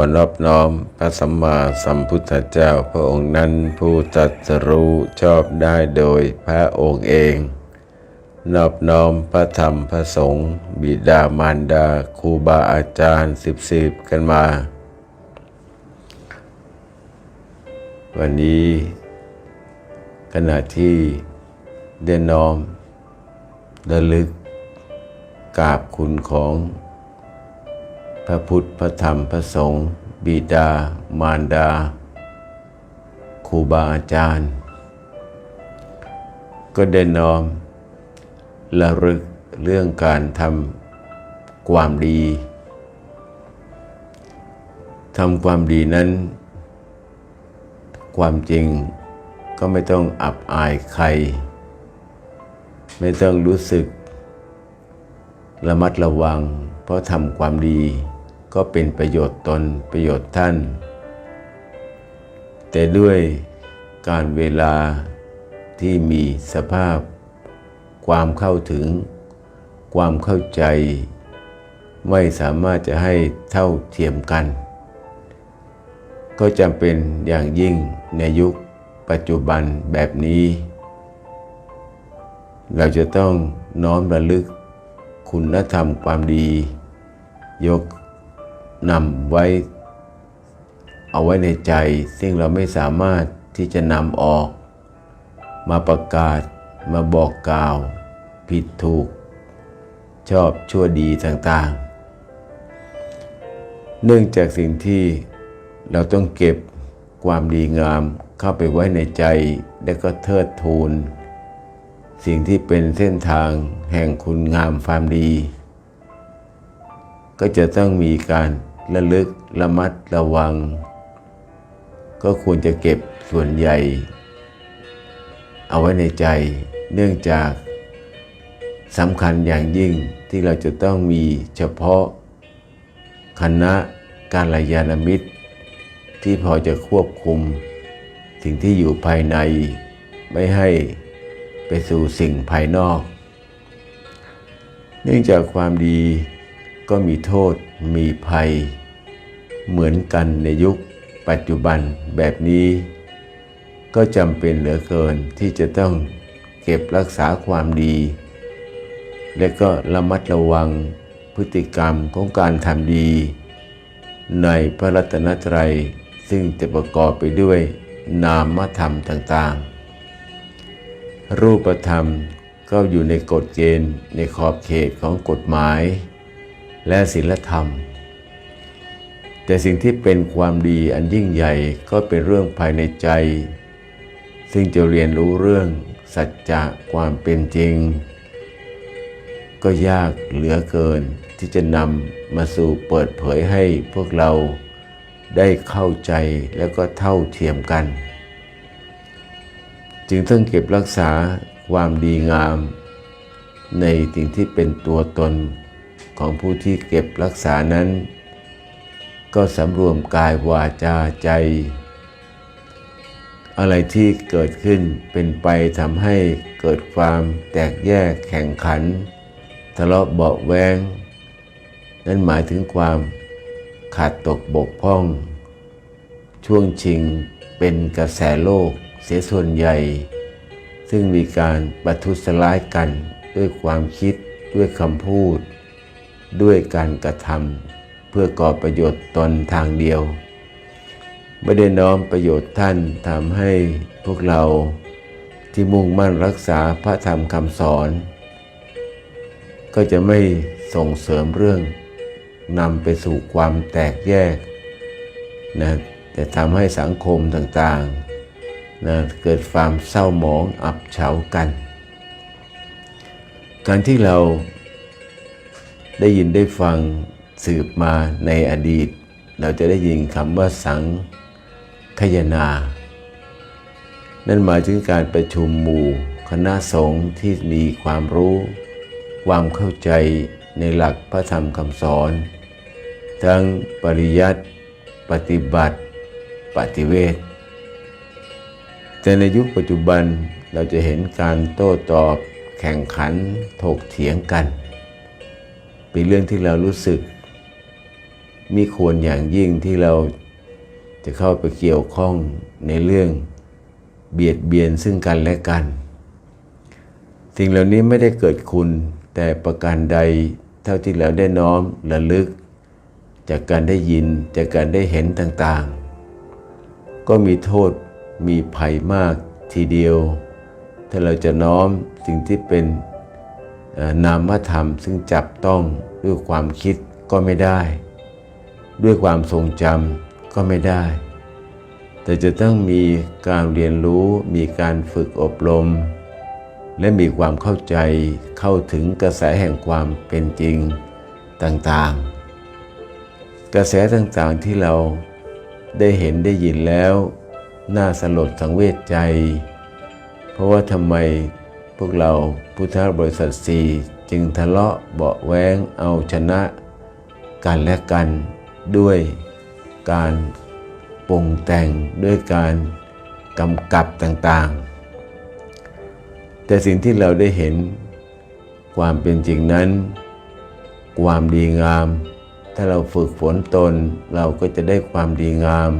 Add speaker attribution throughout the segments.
Speaker 1: ขอนอบน้อมพระสัมมาสัมพุทธเจ้าพระองค์นั้นผู้ตรัสรู้ชอบได้โดยพระองค์เอง นอบน้อมพระธรรมพระสงฆ์บิดามารดาครูบาอาจารย์สิบสิบกันมา วันนี้ขณะที่ได้น้อมระลึกกราบคุณของ พระพุทธ พระธรรม พระสงฆ์ บิดา มารดา ครูบาอาจารย์ ก็ได้น้อมระลึกเรื่องการทำความดี ทำความดีนั้น ความจริงก็ไม่ต้องอับอายใคร ไม่ต้องรู้สึกระมัดระวัง เพราะทำความดี ก็เป็นประโยชน์ตนประโยชน์ท่าน แต่ด้วยการเวลาที่มีสภาพ ความเข้าถึง ความเข้าใจ ไม่สามารถจะให้เท่าเทียมกัน ก็จำเป็นอย่างยิ่งในยุคปัจจุบันแบบนี้ เราจะต้องน้อมระลึกคุณธรรมความดี ยก นำไว้เอาไว้ในใจ ซึ่งเราไม่สามารถที่จะนำออก มาประกาศมาบอกกล่าว ผิดถูก ชอบชั่วดีต่างๆ เนื่องจากสิ่งที่เราต้องเก็บความดีงามเข้าไปไว้ในใจ และก็เทิดทูน สิ่งที่เป็นเส้นทางแห่งคุณงามความดี ก็จะต้องมีการ ระลึกระมัดระวัง ก็ควรจะเก็บส่วนใหญ่ เอาไว้ในใจ เนื่องจากสำคัญอย่างยิ่งที่เราจะต้องมีเฉพาะคณะการลยานมิตร ที่พอจะควบคุม สิ่งที่อยู่ภายใน ไม่ให้ไปสู่สิ่งภายนอก เนื่องจากความดีก็มีโทษ มีภัย เหมือนกันในยุคปัจจุบันแบบนี้ ก็จำเป็นเหลือเกินที่จะต้องเก็บรักษาความดี และก็ระมัดระวังพฤติกรรมของการทำดี ในพระรัตนตรัยซึ่งจะประกอบไปด้วยนามธรรมต่างๆ รูปธรรมก็อยู่ในกฎเกณฑ์ในขอบเขตของกฎหมาย และศีลธรรม แต่สิ่งที่เป็นความดีอันยิ่งใหญ่ก็เป็นเรื่องภายในใจ ซึ่งจะเรียนรู้เรื่องสัจจะความเป็นจริง ก็ยากเหลือเกินที่จะนำมาสู่เปิดเผยให้พวกเราได้เข้าใจแล้วก็เท่าเทียมกัน จึงต้องเก็บรักษาความดีงาม ในสิ่งที่เป็นตัวตน ของผู้ที่เก็บรักษานั้น ก็สำรวมกายวาจาใจ อะไรที่เกิดขึ้นเป็นไปทำให้เกิดความแตกแยกแข่งขัน ทะเลาะเบาแวงนั่นหมายถึงความขาดตกบกพร่อง ช่วงชิงเป็นกระแสโลกเสียส่วนใหญ่ ซึ่งมีการประทุษร้ายกันด้วยความคิดด้วยคำพูด ด้วยการกระทำเพื่อก่อประโยชน์ตนทางเดียว ไม่ได้น้อมประโยชน์ท่านทำให้พวกเราที่มุ่งมั่นรักษาพระธรรมคำสอน ก็จะไม่ส่งเสริมเรื่องนำไปสู่ความแตกแยกนะแต่ทำให้สังคมต่างๆนะเกิดความเศร้าหมองอับเฉากัน การที่เรา ได้ยินได้ฟังสืบมาในอดีต เราจะได้ยินคำว่าสังคยนา นั่นหมายถึงการประชุมหมู่คณะสงฆ์ที่มีความรู้ ความเข้าใจในหลักพระธรรมคำสอน ทั้งปริยัติปฏิบัติ ปฏิเวทแต่ในยุคปัจจุบันเราจะเห็นการโต้ตอบแข่งขันถกเถียงกัน เป็นเรื่องที่เรารู้สึกมีควรอย่างยิ่งที่เราจะเข้าไปเกี่ยวข้องในเรื่องเบียดเบียนซึ่งกันและกัน สิ่งเหล่านี้ไม่ได้เกิดคุณแต่ประการใดเท่าที่เราได้น้อมระลึก จากการได้ยินจากการได้เห็นต่างๆ ก็มีโทษมีภัยมากทีเดียว ถ้าเราจะน้อมสิ่งที่เป็น นามธรรมซึ่งจับต้องด้วยความคิดก็ไม่ได้ ด้วยความทรงจำก็ไม่ได้ แต่จะต้องมีการเรียนรู้มีการฝึกอบรม และมีความเข้าใจเข้าถึงกระแสแห่งความเป็นจริงต่างๆ กระแสต่างๆที่เราได้เห็นได้ยินแล้ว น่าสลดสังเวชใจ เพราะว่าทำไม พวกเราพุทธบริษัทสี่จึงทะเลาะเบาะแว้งเอาชนะกันและกันด้วยการปรุงแต่งด้วยการกำกับต่างๆ แต่สิ่งที่เราได้เห็นความเป็นจริงนั้น ความดีงาม ถ้าเราฝึกฝนตนเราก็จะได้ความดีงาม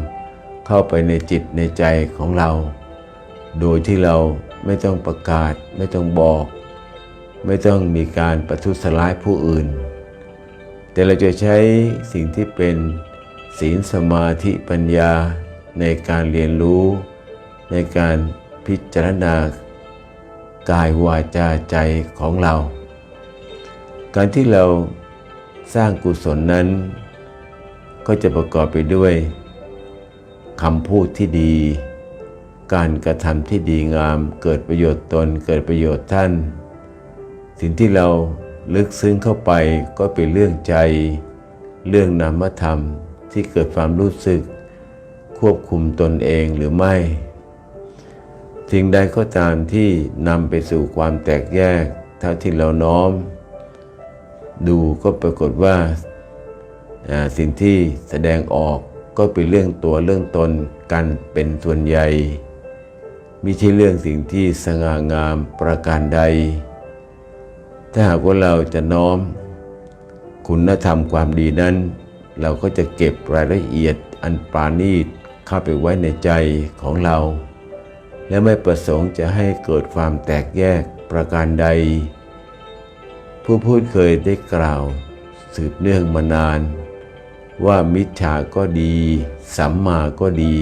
Speaker 1: เข้าไปในจิตในใจของเรา โดยที่เรา ไม่ต้องประกาศ ไม่ต้องบอก ไม่ต้องมีการประทุษร้ายผู้อื่น แต่เราจะใช้สิ่งที่เป็นศีลสมาธิปัญญาในการเรียนรู้ ในการพิจารณากายวาจาใจของเรา การที่เราสร้างกุศลนั้น ก็จะประกอบไปด้วยคำพูดที่ดี การกระทำที่ดีงามเกิดประโยชน์ตนเกิดประโยชน์ท่าน สิ่งที่เราลึกซึ้งเข้าไปก็เป็นเรื่องใจ เรื่องนามธรรมที่เกิดความรู้สึก ควบคุมตนเองหรือไม่สิ่งใดก็ตามที่นำไปสู่ความแตกแยก เท่าที่เราน้อม ดูก็ปรากฏว่าอ่าสิ่งที่แสดงออกก็เป็นเรื่องตัวเรื่องตนกันเป็นส่วนใหญ่ มิใช่เรื่องสิ่งที่สง่างามประการใด ถ้าหากว่าเราจะน้อม คุณธรรมความดีนั้น เราก็จะเก็บรายละเอียดอันปราณีตเข้าไปไว้ในใจของเรา และไม่ประสงค์จะให้เกิดความแตกแยกประการใด ผู้พูดเคยได้กล่าวสืบเนื่องมานาน ว่ามิจฉาก็ดี สัมมาก็ดี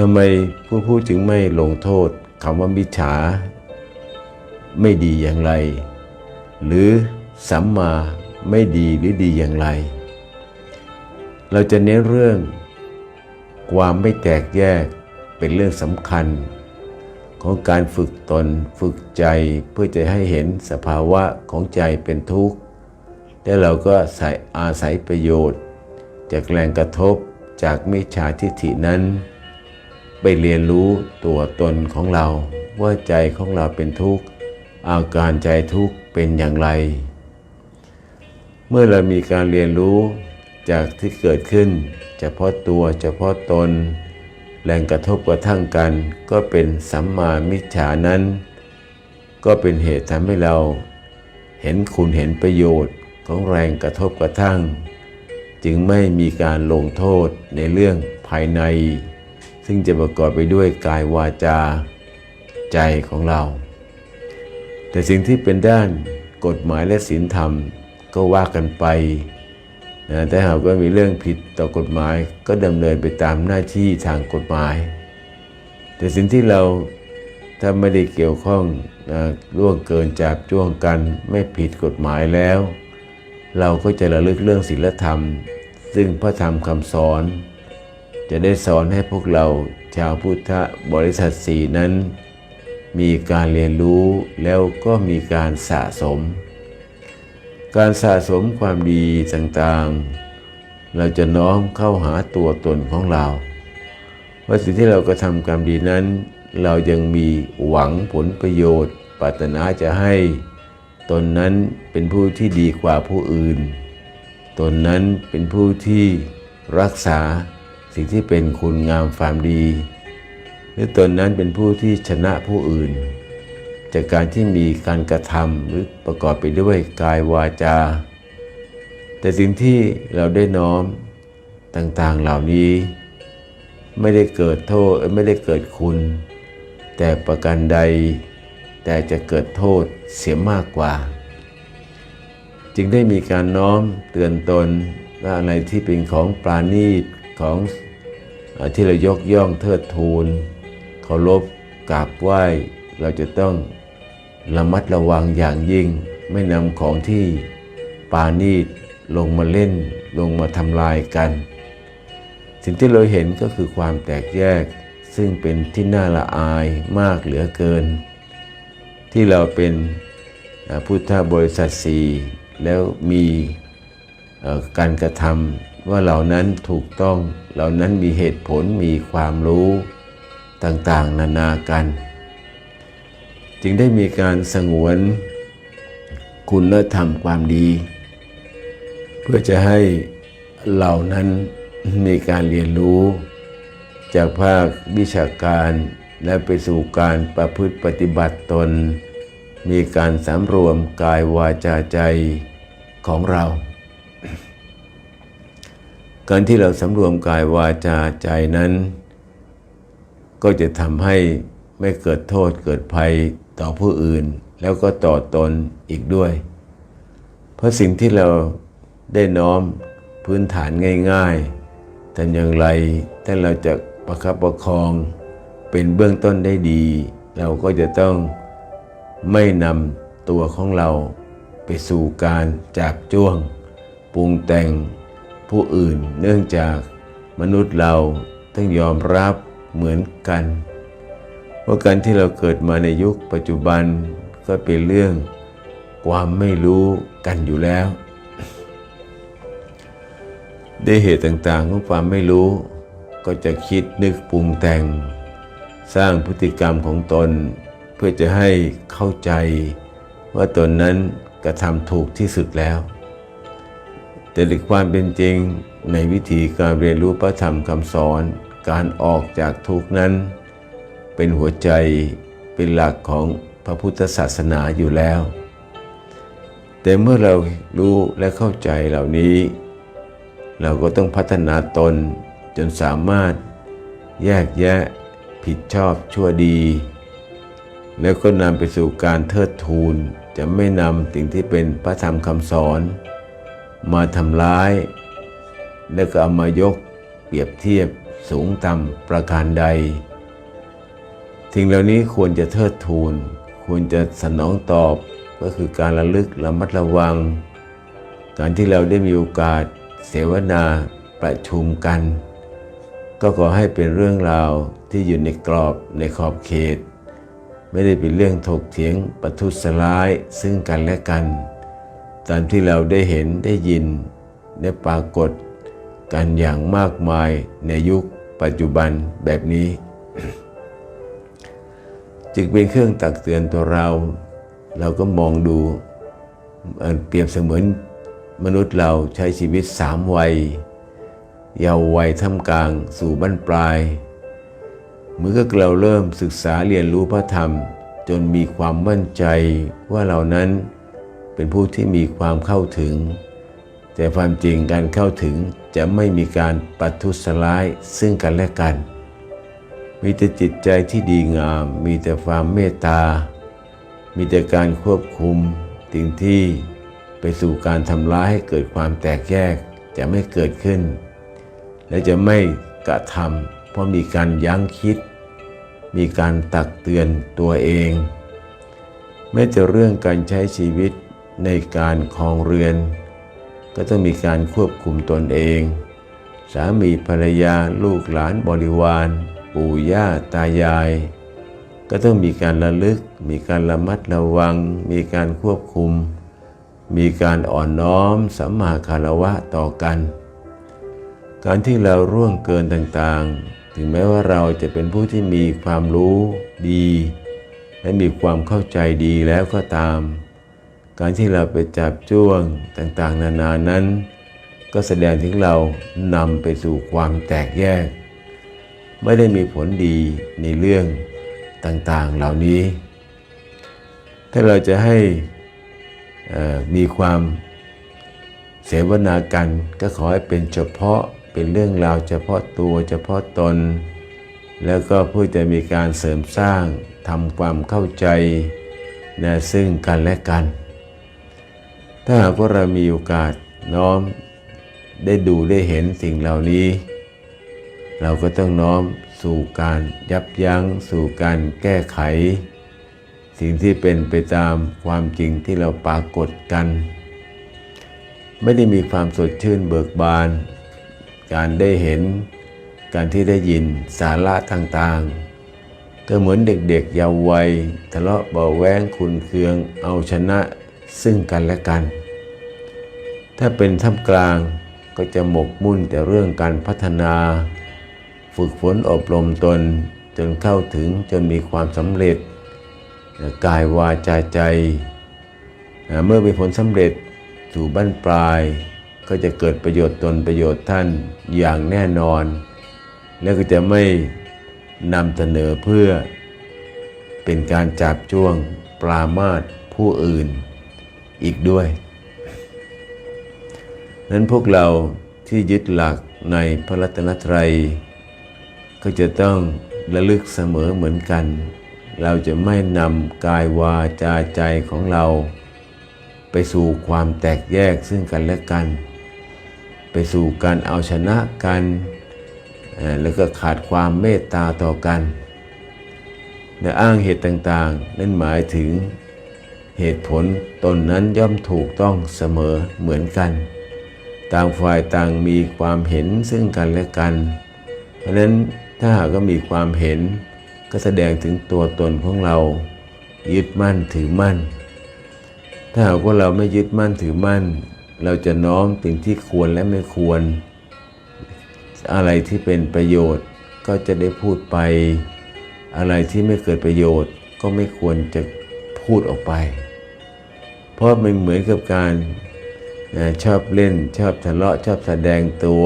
Speaker 1: ทำไมผู้พูดจึงไม่ลงโทษคำว่ามิจฉา ไม่ดีอย่างไร หรือสัมมาไม่ดีหรือดีอย่างไร เราจะเน้นเรื่อง ความไม่แตกแยกเป็นเรื่องสำคัญ ของการฝึกตนฝึกใจเพื่อจะให้เห็นสภาวะของใจเป็นทุกข์ และเราก็ใส่อาศัยประโยชน์ จากแรงกระทบจากมิจฉาทิฏฐินั้น ไปเรียนรู้ตัวตนของเรา ว่าใจของเราเป็นทุกข์ อาการใจทุกข์เป็นอย่างไร เมื่อเรามีการเรียนรู้จากที่เกิดขึ้น เฉพาะตัวเฉพาะตน แรงกระทบกระทั่งกัน ก็เป็นสัมมามิจฉานั้น ก็เป็นเหตุทำให้เรา เห็นคุณเห็นประโยชน์ของแรงกระทบกระทั่ง จึงไม่มีการลงโทษในเรื่องภายใน ซึ่งจะประกอบไปด้วยกายวาจาใจของเรา แต่สิ่งที่เป็นด้านกฎหมายและศีลธรรมก็ว่ากันไปนะแต่หากว่ามีเรื่องผิดต่อกฎหมายก็ดำเนินไปตามหน้าที่ทางกฎหมาย แต่สิ่งที่เราถ้าไม่ได้เกี่ยวข้องนะล่วงเกินจับจ้วงกันไม่ผิดกฎหมายแล้ว เราก็จะระลึกเรื่องศีลธรรม ซึ่งพระธรรมคำสอน จะได้สอนให้พวกเราชาวพุทธบริษัทสีนั้น มีการเรียนรู้แล้วก็มีการสะสม การสะสมความดีต่างๆ เราจะน้อมเข้าหาตัวตนของเรา ว่าสิ่งที่เรากระทำกรรมดีนั้น เรายังมีหวังผลประโยชน์ ปรารถนาจะให้ ตนนั้นเป็นผู้ที่ดีกว่าผู้อื่น ตนนั้นเป็นผู้ที่รักษา สิ่งที่เป็นคุณงามความดีหรือตนนั้นเป็นผู้ที่ชนะผู้อื่น จากการที่มีการกระทำหรือประกอบไปด้วยกายวาจา แต่สิ่งที่เราได้น้อมต่างๆเหล่านี้ ไม่ได้เกิดโทษไม่ได้เกิดคุณ แต่ประการใด แต่จะเกิดโทษเสียมากกว่า จึงได้มีการน้อมเตือนตนว่าอะไรที่เป็นของปราณีตของ ที่เรายกย่องเทิดทูนเคารพกราบไหว้ เราจะต้องระมัดระวังอย่างยิ่ง ไม่นำของที่ปาณีตลงมาเล่นลงมาทำลายกัน สิ่งที่เราเห็นก็คือความแตกแยก ซึ่งเป็นที่น่าละอายมากเหลือเกิน ที่เราเป็นพุทธบริษัทสีแล้วมีการกระทำ ว่าเหล่านั้นถูกต้องเหล่านั้นมีเหตุผลมีความรู้ต่างๆ นานากัน จึงได้มีการสงวนคุณธรรมความดี เพื่อจะให้เหล่านั้นมีการเรียนรู้ จากภาควิชาการและไปสู่การประพฤติปฏิบัติตน มีการสำรวมกายวาจาใจของเรา การที่เราสำรวมกายวาจาใจนั้น ก็จะทำให้ไม่เกิดโทษเกิดภัยต่อผู้อื่น แล้วก็ต่อตนอีกด้วย เพราะสิ่งที่เราได้น้อมพื้นฐานง่ายๆทำอย่างไรถ้าเราจะประคับประคองเป็นเบื้องต้นได้ดี เราก็จะต้องไม่นำตัวของเราไปสู่การจับจ้วง ปรุงแต่ง ผู้อื่นเนื่องจากมนุษย์เราต้องยอมรับเหมือนกันเพราการที่เราเกิดมาในยุคปัจจุบันก็เป็นเรื่องความไม่รู้กันอยู่แล้ว ด้วยเหตุต่างๆของความไม่รู้ ก็จะคิดนึกปรุงแต่ง สร้างพฤติกรรมของตน เพื่อจะให้เข้าใจว่าตนนั้นกระทำถูกที่สุดแล้ว แต่ในความเป็นจริงในวิธีการเรียนรู้พระธรรมคำสอน การออกจากทุกนั้น เป็นหัวใจเป็นหลักของพระพุทธศาสนาอยู่แล้ว แต่เมื่อเรารู้และเข้าใจเหล่านี้ เราก็ต้องพัฒนาตนจนสามารถแยกแยะผิดชอบชั่วดี แล้วก็นำไปสู่การเทิดทูนจะไม่นำสิ่งที่เป็นพระธรรมคำสอน มาทำร้าย แล้วก็เอามายกเปรียบเทียบสูงต่ำประการใดสิ่งเหล่านี้ควรจะเทิดทูน ควรจะสนองตอบก็คือการระลึกระมัดระวัง การที่เราได้มีโอกาสเสวนาประชุมกัน ก็ขอให้เป็นเรื่องราวที่อยู่ในกรอบในขอบเขต ไม่ได้เป็นเรื่องถกเถียงประทุษร้ายซึ่งกันและกัน ตามที่เราได้เห็นได้ยินได้ปรากฏกันอย่างมากมายในยุคปัจจุบันแบบนี้ จึงเป็นเครื่องตักเตือนตัวเรา เราก็มองดูเปรียบเสมือนมนุษย์เราใช้ชีวิตสามวัย เยาว์วัยท่ามกลางสู่บั้นปลายเมื่อเราเริ่มศึกษาเรียนรู้พระธรรม จนมีความมั่นใจว่าเรานั้น เป็นผู้ที่มีความเข้าถึง แต่ความจริงการเข้าถึงจะไม่มีการปัทุษร้ายซึ่งกันและกัน มีแต่จิตใจที่ดีงาม มีแต่ความเมตตา มีแต่การควบคุมสิ่งที่ไปสู่การทำร้ายให้เกิดความแตกแยกจะไม่เกิดขึ้น และจะไม่กระทำเพราะมีการยั้งคิด มีการตักเตือนตัวเองแม้แต่เรื่องการใช้ชีวิต ในการครองเรือน ก็ต้องมีการควบคุมตนเอง สามีภรรยาลูกหลานบริวาร ปู่ย่าตายาย ก็ต้องมีการระลึก มีการระมัดระวัง มีการควบคุม มีการอ่อนน้อมสัมมาคารวะต่อกัน การที่เราร่วงเกินต่างๆ ถึงแม้ว่าเราจะเป็นผู้ที่มีความรู้ดี และมีความเข้าใจดีแล้วก็ตาม การที่เราไปจับจ้วงต่างๆ นานานั้น ก็แสดงถึงเรานำไปสู่ความแตกแยก ไม่ได้มีผลดีในเรื่องต่างๆเหล่านี้ ถ้าเราจะให้มีความเสวนากันก็ขอให้เป็นเฉพาะเป็นเรื่องราวเฉพาะตัวเฉพาะตน แล้วก็เพื่อจะมีการเสริมสร้างทำความเข้าใจนะซึ่งกันและกัน ถ้าหากว่าเรามีโอกาสน้อมได้ดูได้เห็นสิ่งเหล่านี้ เราก็ต้องน้อมสู่การยับยั้งสู่การแก้ไข สิ่งที่เป็นไปตามความจริงที่เราปรากฏกัน ไม่ได้มีความสดชื่นเบิกบาน การได้เห็น การที่ได้ยินสาระต่างๆ ก็เหมือนเด็กๆเยาว์วัยทะเลาะเบาแว้งคุณเคืองเอาชนะ ซึ่งกันและกัน ถ้าเป็นท่ามกลางก็จะหมกมุ่นแต่เรื่องการพัฒนา ฝึกฝนอบรมตนจนเข้าถึงจนมีความสำเร็จ กายวาจาใจ เมื่อมีผลสำเร็จสู่บั้นปลาย ก็จะเกิดประโยชน์ตนประโยชน์ท่านอย่างแน่นอน แล้วก็จะไม่นำเสนอเพื่อเป็นการจับจ้วงปรามาสผู้อื่น อีกด้วยนั้นพวกเราที่ยึดหลักในพระรัตนตรัย ก็จะต้องระลึกเสมอเหมือนกัน เราจะไม่นำกายวาจาใจของเรา ไปสู่ความแตกแยกซึ่งกันและกัน ไปสู่การเอาชนะกัน แล้วก็ขาดความเมตตาต่อกัน และอ้างเหตุต่างๆ นั่นหมายถึง เหตุผลตนนั้นย่อมถูกต้องเสมอเหมือนกัน ต่างฝ่ายต่างมีความเห็นซึ่งกันและกัน เพราะนั้นถ้าหากก็มีความเห็นก็แสดงถึงตัวตนของเรา ยึดมั่นถือมั่น ถ้าหากว่าเราไม่ยึดมั่นถือมั่น เราจะน้อมสิ่งที่ควรและไม่ควร อะไรที่เป็นประโยชน์ก็จะได้พูดไป อะไรที่ไม่เกิดประโยชน์ก็ไม่ควรจะพูดออกไป เพราะมันเหมือนกับการชอบเล่นชอบทะเลาะชอบแสดงตัว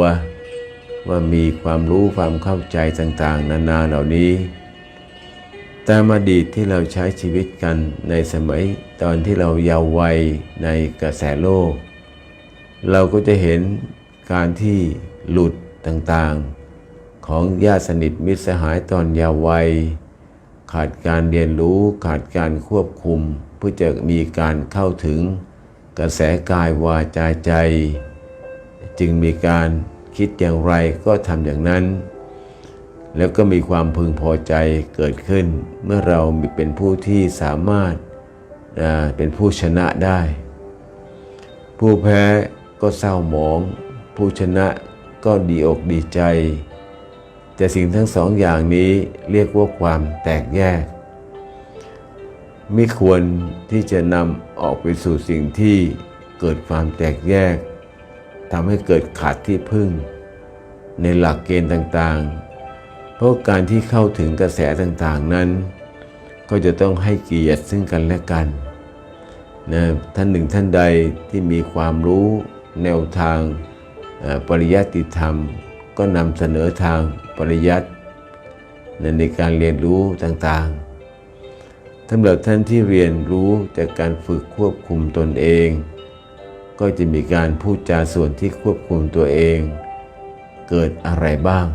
Speaker 1: ว่ามีความรู้ความเข้าใจต่างๆ นานาเหล่านี้ ตามอดีตที่เราใช้ชีวิตกันในสมัยตอนที่เราเยาว์วัยในกระแสโลก เราก็จะเห็นการที่หลุดต่างๆ ของญาติสนิทมิตรสหายตอนเยาว์วัย ขาดการเรียนรู้ขาดการควบคุม เพื่อจะมีการเข้าถึงกระแสกายวาจาใจ จึงมีการคิดอย่างไรก็ทำอย่างนั้น แล้วก็มีความพึงพอใจเกิดขึ้น เมื่อเราเป็นผู้ที่สามารถเป็นผู้ชนะได้ ผู้แพ้ก็เศร้าหมอง ผู้ชนะก็ดีอกดีใจ แต่สิ่งทั้งสองอย่างนี้เรียกว่าความแตกแยก ไม่ควรที่จะนำออกไปสู่สิ่งที่เกิดความแตกแยกทำให้เกิดขาดที่พึ่ง ในหลักเกณฑ์ต่างๆ เพราะการที่เข้าถึงกระแสต่างๆนั้น ก็จะต้องให้เกียรติซึ่งกันและกันนะท่านหนึ่งท่านใดที่มีความรู้แนวทางปริยัติธรรม ก็นำเสนอทางปริยัติในการเรียนรู้ต่างๆ สำหรับท่านที่เรียนรู้จากการฝึกควบคุมตนเอง ก็จะมีการพูดจาส่วนที่ควบคุมตัวเอง เกิดอะไรบ้าง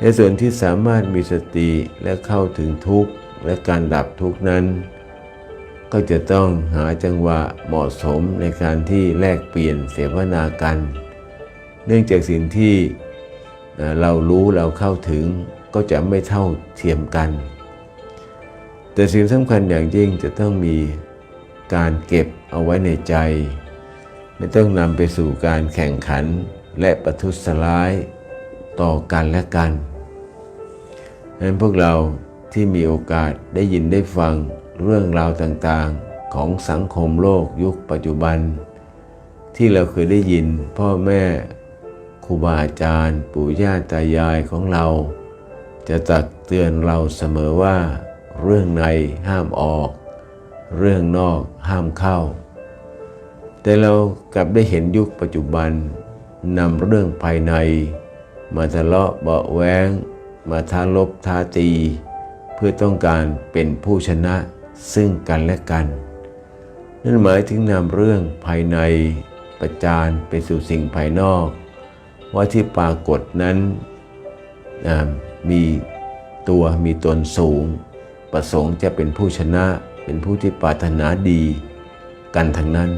Speaker 1: ในส่วนที่สามารถมีสติและเข้าถึงทุกข์และการดับทุกข์นั้น ก็จะต้องหาจังหวะเหมาะสมในการที่แลกเปลี่ยนเสวนากัน เนื่องจากสิ่งที่เรารู้เราเข้าถึงก็จะไม่เท่าเทียมกัน แต่สิ่งสำคัญอย่างยิ่งจะต้องมีการเก็บเอาไว้ในใจ ไม่ต้องนำไปสู่การแข่งขันและประทุษร้ายต่อกันและกันดังนั้นพวกเราที่มีโอกาสได้ยินได้ฟังเรื่องราวต่างๆของสังคมโลกยุคปัจจุบัน ที่เราเคยได้ยินพ่อแม่ครูบาอาจารย์ ปู่ย่าตายายของเรา จะตักเตือนเราเสมอว่า เรื่องในห้ามออก เรื่องนอกห้ามเข้า แต่เรากลับได้เห็นยุคปัจจุบันนำเรื่องภายใน มาทะเลาะเบาแวงมาท้าลบท้าตี เพื่อต้องการเป็นผู้ชนะซึ่งกันและกัน นั่นหมายถึงนำเรื่องภายในประจานไปสู่สิ่งภายนอก ว่าที่ปรากฏนั้นมีตัวมีตนสูง ประสงค์จะเป็นผู้ชนะ เป็นผู้ที่ปรารถนาดีกันทั้งนั้น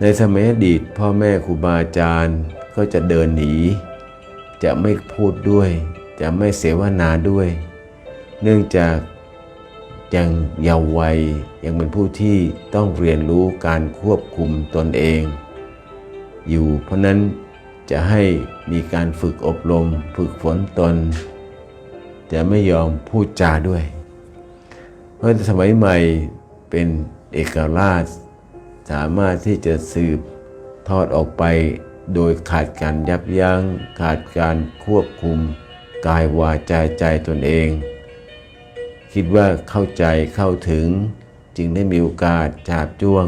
Speaker 1: ในสมัยอดีตพ่อแม่ครูบาอาจารย์ก็จะเดินหนี จะไม่พูดด้วย จะไม่เสวนาด้วย เนื่องจากยังเยาว์วัยยังเป็นผู้ที่ต้องเรียนรู้การควบคุมตนเอง อยู่เพราะนั้นจะให้มีการฝึกอบรม ฝึกฝนตน จะไม่ยอมพูดจาด้วย เพราะสมัยใหม่เป็นเอกราช สามารถที่จะสืบทอดออกไปโดยขาดการยับยัง้ง ขาดการควบคุม กายวาจาใจตนเอง คิดว่าเข้าใจเข้าถึง จึงได้มีโอกาสจาบจ้วง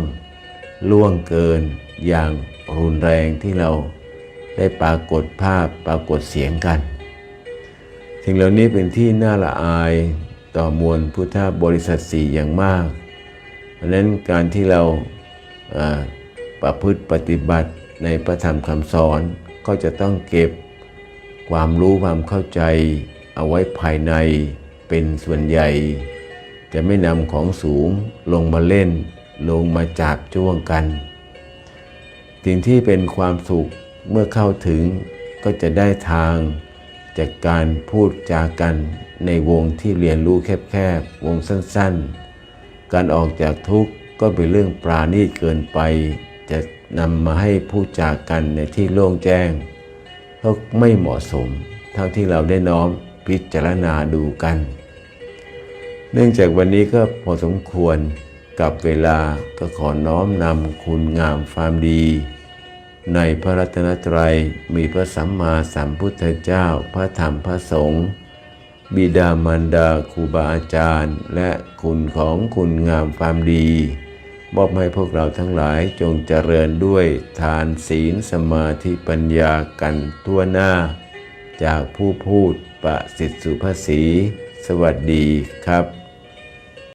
Speaker 1: ล่วงเกินอย่างรุนแรงที่เราได้ปรากฏภาพปรากฏเสียงกัน สิ่งเหล่านี้เป็นที่น่าละอายต่อมวลพุทธบริษัทสี่อย่างมาก เพราะนั้นการที่เราประพฤติปฏิบัติในพระธรรมคำสอนก็จะต้องเก็บความรู้ความเข้าใจเอาไว้ภายในเป็นส่วนใหญ่ จะไม่นำของสูงลงมาเล่น ลงมาจับจ้วงกัน สิ่งที่เป็นความสุขเมื่อเข้าถึงก็จะได้ทาง จากการพูดจากันในวงที่เรียนรู้แคบๆ วงสั้นๆ การออกจากทุกข์ก็เป็นเรื่องปราณีตเกินไป จะนำมาให้พูดจากันในที่โล่งแจ้งก็ไม่เหมาะสม เท่าที่เราได้น้อมพิจารณาดูกัน เนื่องจากวันนี้ก็พอสมควรกับเวลาก็ขอน้อมนำคุณงามความดี ในพระรัตนตรัยมีพระสัมมาสัมพุทธเจ้า พระธรรมพระสงฆ์บิดามารดาครูบาอาจารย์ และคุณของคุณงามความดี มอบให้พวกเราทั้งหลายจงเจริญด้วยทานศีลสมาธิปัญญากันทั่วหน้า จากผู้พูดประสิทธิสุภาษี สวัสดีครับ